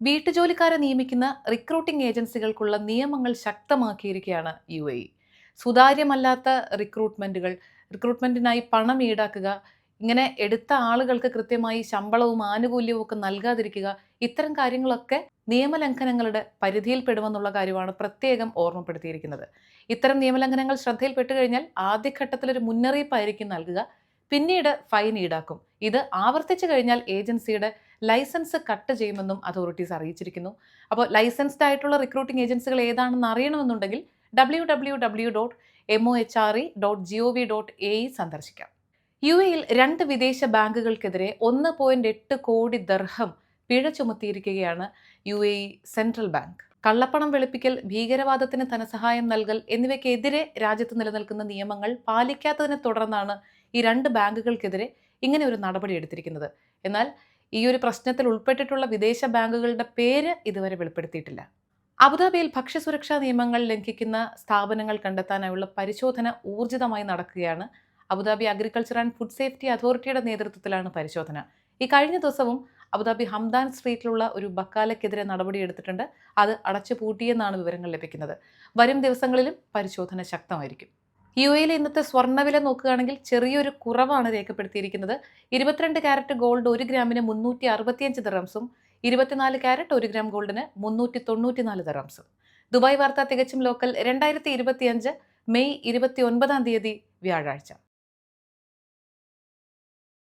വീട്ടുജോലിക്കാരെ നിയമിക്കുന്ന recruiting ഏജൻസികൾക്കുള്ള നിയമങ്ങൾ ശക്തമാക്കിയിരിക്കുകയാണ് U A സുതാര്യമല്ലാത്ത റിക്രൂട്ട്മെന്റുകൾ റിക്രൂട്ട്മെന്റിനായി പണം ഈടാക്കുക ഇങ്ങനെ എടുത്ത ആളുകൾക്ക് കൃത്യമായി ശമ്പളവും ആനുകൂല്യവും ഒക്കെ നൽകാതിരിക്കുക ഇത്തരം കാര്യങ്ങളൊക്കെ നിയമലംഘനങ്ങളുടെ പരിധിയിൽപ്പെടുമെന്നുള്ള കാര്യമാണ് പ്രത്യേകം ഓർമ്മപ്പെടുത്തിയിരിക്കുന്നത്. ഇത്തരം നിയമലംഘനങ്ങൾ ശ്രദ്ധയിൽപ്പെട്ടു കഴിഞ്ഞാൽ ആദ്യഘട്ടത്തിൽ ഒരു മുന്നറിയിപ്പായിരിക്കും നൽകുക. പിന്നീട് ഫൈൻ ഈടാക്കും. ഇത് ആവർത്തിച്ചു കഴിഞ്ഞാൽ ഏജൻസിയുടെ ലൈസൻസ് കട്ട് ചെയ്യുമെന്നും അതോറിറ്റീസ് അറിയിച്ചിരിക്കുന്നു. അപ്പോൾ ലൈസൻസ്ഡ് ആയിട്ടുള്ള റിക്രൂട്ടിംഗ് ഏജൻസികൾ ഏതാണെന്ന് അറിയണമെന്നുണ്ടെങ്കിൽ W W W dot M O H R E dot G O V dot A E സന്ദർശിക്കാം. യു എയിൽ രണ്ട് വിദേശ ബാങ്കുകൾക്കെതിരെ ഒന്ന് പോയിന്റ് എട്ട് കോടി ദർഹം പിഴ ചുമത്തിയിരിക്കുകയാണ് യു എ സെൻട്രൽ ബാങ്ക്. കള്ളപ്പണം വെളുപ്പിക്കൽ ഭീകരവാദത്തിന് ധനസഹായം നൽകൽ എന്നിവയ്ക്കെതിരെ രാജ്യത്ത് നിലനിൽക്കുന്ന നിയമങ്ങൾ പാലിക്കാത്തതിനെ തുടർന്നാണ് ഈ രണ്ട് ബാങ്കുകൾക്കെതിരെ ഇങ്ങനെ ഒരു നടപടി എടുത്തിരിക്കുന്നത്. എന്നാൽ ഈ ഒരു പ്രശ്നത്തിൽ ഉൾപ്പെട്ടിട്ടുള്ള വിദേശ ബാങ്കുകളുടെ പേര് ഇതുവരെ വെളിപ്പെടുത്തിയിട്ടില്ല. അബുദാബിയിൽ ഭക്ഷ്യസുരക്ഷാ നിയമങ്ങൾ ലംഘിക്കുന്ന സ്ഥാപനങ്ങൾ കണ്ടെത്താനായുള്ള പരിശോധന ഊർജിതമായി നടക്കുകയാണ് Abu Dhabi agriculture and food safety അതോറിറ്റിയുടെ നേതൃത്വത്തിലാണ് പരിശോധന. ഈ കഴിഞ്ഞ ദിവസവും അബുദാബി ഹംദാൻ സ്ട്രീറ്റിലുള്ള ഒരു ബക്കാലയ്ക്കെതിരെ നടപടിയെടുത്തിട്ടുണ്ട് അത് അടച്ചു പൂട്ടിയെന്നാണ് വിവരങ്ങൾ ലഭിക്കുന്നത്. വരും ദിവസങ്ങളിലും പരിശോധന ശക്തമായിരിക്കും. യു എയിലെ ഇന്നത്തെ സ്വർണവില നോക്കുകയാണെങ്കിൽ ചെറിയൊരു കുറവാണ് രേഖപ്പെടുത്തിയിരിക്കുന്നത്. ഇരുപത്തിരണ്ട് ക്യാരറ്റ് ഗോൾഡ് ഒരു ഗ്രാമിന് മുന്നൂറ്റി അറുപത്തിയഞ്ച് ദറംസും ഇരുപത്തിനാല് ക്യാരറ്റ് ഒരു ഗ്രാം ഗോൾഡിന് മുന്നൂറ്റി തൊണ്ണൂറ്റിനാല് ദറംസും ദുബായ് വാർത്ത തികച്ചും ലോക്കൽ രണ്ടായിരത്തി ഇരുപത്തിയഞ്ച് മെയ് ഇരുപത്തി ഒൻപതാം തീയതി വ്യാഴാഴ്ച.